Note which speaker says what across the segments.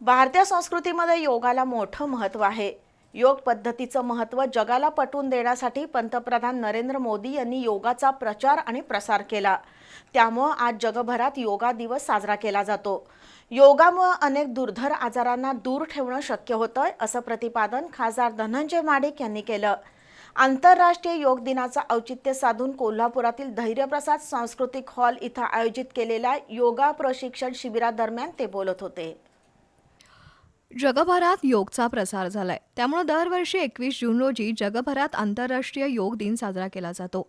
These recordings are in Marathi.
Speaker 1: भारतीय संस्कृतीमध्ये योगाला मोठं महत्त्व आहे. योग पद्धतीचं महत्त्व जगाला पटवून देण्यासाठी पंतप्रधान नरेंद्र मोदी यांनी योगाचा प्रचार आणि प्रसार केला. त्यामुळं आज जगभरात योगा दिवस साजरा केला जातो. योगामुळं अनेक दुर्धर आजारांना दूर ठेवणं शक्य होतं असं प्रतिपादन खासदार धनंजय माडिक यांनी केलं. आंतरराष्ट्रीय योग दिनाचं औचित्य साधून कोल्हापुरातील धैर्यप्रसाद सांस्कृतिक हॉल इथं आयोजित केलेल्या योगा प्रशिक्षण शिबिरादरम्यान ते बोलत होते.
Speaker 2: जगभरात योगचा प्रसार झालाय. त्यामुळे दरवर्षी एकवीस जून रोजी जगभरात आंतरराष्ट्रीय योग दिन साजरा केला जातो.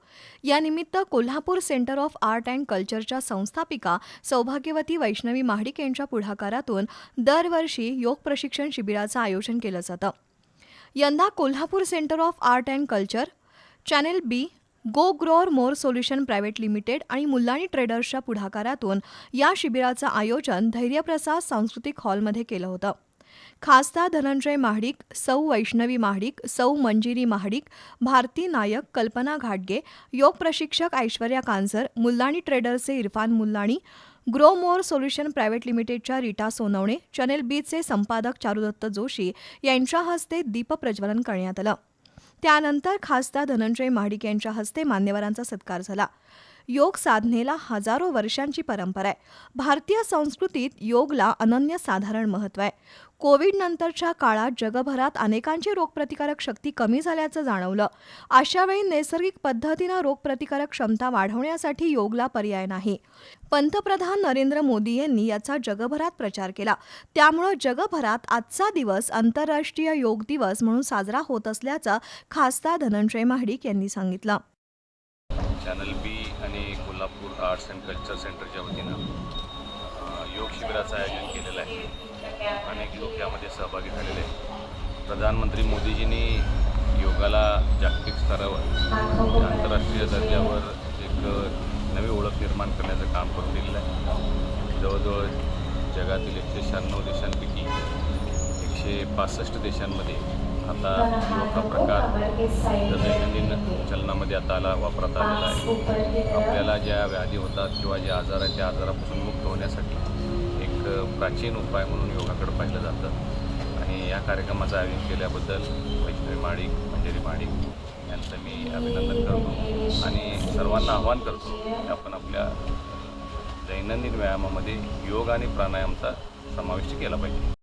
Speaker 2: यानिमित्त Kolhapur centre of art and कल्चरच्या संस्थापिका सौभाग्यवती वैष्णवी महाडिक यांच्या पुढाकारातून दरवर्षी योग प्रशिक्षण शिबिराचं आयोजन केलं जातं. यंदा Kolhapur centre of art and culture channel B go grower more solution private limited आणि मुल्लाणी ट्रेडर्सच्या पुढाकारातून या शिबिराचं आयोजन धैर्यप्रसाद सांस्कृतिक हॉलमध्ये केलं होतं. खासदार धनंजय महाडिक सौ वैष्णवी महाडिक सौ मंजिरी महाडिक भारती नायक कल्पना घाटगे योग प्रशिक्षक Aishwarya कांझर Mullani ट्रेडर्सचे Irfan Mullani grow more solution private लिमिटेडच्या रीटा सोनवणे चॅनेल बीचे संपादक चारुदत्त जोशी यांच्या हस्ते दीपप्रज्वलन करण्यात आलं. त्यानंतर खासदार धनंजय महाडिक यांच्या हस्ते मान्यवरांचा सत्कार झाला. योग साधनेला हजारो वर्षांची परंपरा आहे. भारतीय संस्कृतीत योगला अनन्यसाधारण महत्त्व आहे. कोविड नंतरच्या काळात जगभरात अनेकांची रोगप्रतिकारक शक्ती कमी झाल्याचं जाणवलं. अशावेळी नैसर्गिक पद्धतीनं रोगप्रतिकारक क्षमता वाढवण्यासाठी योगला पर्याय नाही. पंतप्रधान नरेंद्र मोदी यांनी याचा जगभरात प्रचार केला. त्यामुळं जगभरात आजचा दिवस आंतरराष्ट्रीय योग दिवस म्हणून साजरा होत असल्याचं खासदार धनंजय महाडिक यांनी सांगितलं.
Speaker 3: Channel B Nagpur arts and culture सेंटरच्या वतीनं योग शिबिराचं आयोजन केलेलं आहे. अनेक लोक यामध्ये सहभागी झालेले आहेत. प्रधानमंत्री मोदीजींनी योगाला जागतिक स्तरावर आंतरराष्ट्रीय दर्जावर एक नवी ओळख निर्माण करण्याचं काम करून दिलेलं आहे. जवळजवळ जगातील एकशे शहाण्णव देशांपैकी एकशे पासष्ट देशांमध्ये आता योग प्रकार दैनंदिन चलनामध्ये आता आला वापरात आलेला आहे. आपल्याला ज्या व्याधी होतात किंवा ज्या आजार आहेत त्या आजारापासून मुक्त होण्यासाठी एक प्राचीन उपाय म्हणून योगाकडे पाहिलं जातं. आणि या कार्यक्रमाचं आयोजन केल्याबद्दल वैष्णवी माडिक मंजरी माडिक यांचं मी अभिनंदन करतो आणि सर्वांना आव्हान करतो की आपण आपल्या दैनंदिन व्यायामामध्ये योग आणि प्राणायामचा समाविष्ट केला पाहिजे.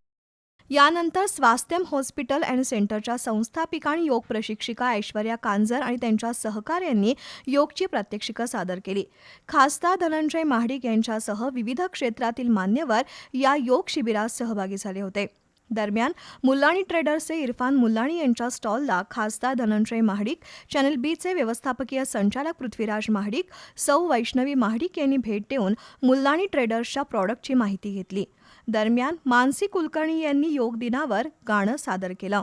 Speaker 2: यानंतर स्वास्थ्यम हॉस्पिटल अँड सेंटरच्या संस्थापिका आणि योग प्रशिक्षिका ऐश्वर्या कांजर आणि त्यांच्या सहकार्यांनी योगची प्रात्यक्षिकं सादर केली. खासदार धनंजय महाडिक यांच्यासह विविध क्षेत्रातील मान्यवर या योग शिबिरात सहभागी झाले होते. दरम्यान मुल्लाणी ट्रेडर्सचे इरफान मुल्लाणी यांच्या स्टॉलला खासदार धनंजय महाडिक चॅनल बीचे व्यवस्थापकीय संचालक पृथ्वीराज महाडिक सौ वैष्णवी महाडिक यांनी भेट देऊन मुल्लाणी ट्रेडर्सच्या प्रॉडक्टची माहिती घेतली. दरम्यान मानसी कुलकर्णी यांनी योग दिनावर गाणं सादर केलं.